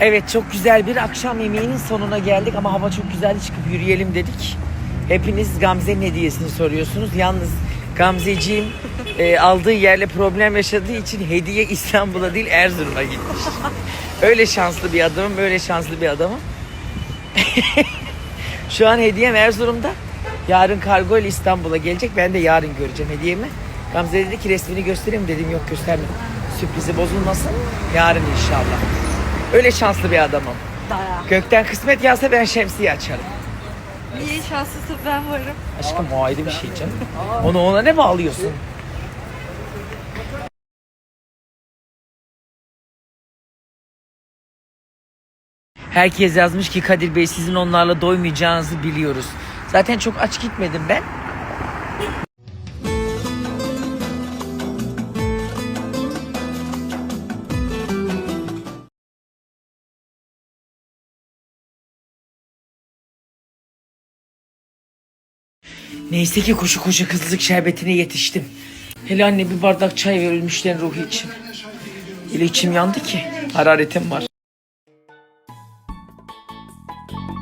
Evet çok güzel bir akşam yemeğinin sonuna geldik ama hava çok güzeldi çıkıp yürüyelim dedik. Hepiniz Gamze'nin hediyesini soruyorsunuz. Yalnız Gamzeciğim e, aldığı yerle problem yaşadığı için hediye İstanbul'a değil Erzurum'a gitmiş. Öyle şanslı bir adamım, öyle şanslı bir adamım. Şu an hediyem Erzurum'da. Yarın kargo ile İstanbul'a gelecek. Ben de yarın göreceğim hediyemi. Gamze dedi ki resmini göstereyim dedim yok gösterme. Sürprizi bozulmasın. Yarın inşallah. Öyle şanslı bir adamım. Daya. Gökten kısmet yağsa ben şemsiye açarım. İyi şanslısı ben varım. Aşkım o ayrı bir şey canım. Onu ona ne bağlıyorsun? Herkes yazmış ki Kadir Bey sizin onlarla doymayacağınızı biliyoruz. Zaten çok aç gitmedim ben. Neyse ki koşu koşu kızlık şerbetine yetiştim. Hele anne bir bardak çay ver ölmüşlerin ruhu için. Hele içim yandı ki. Hararetim var. thank you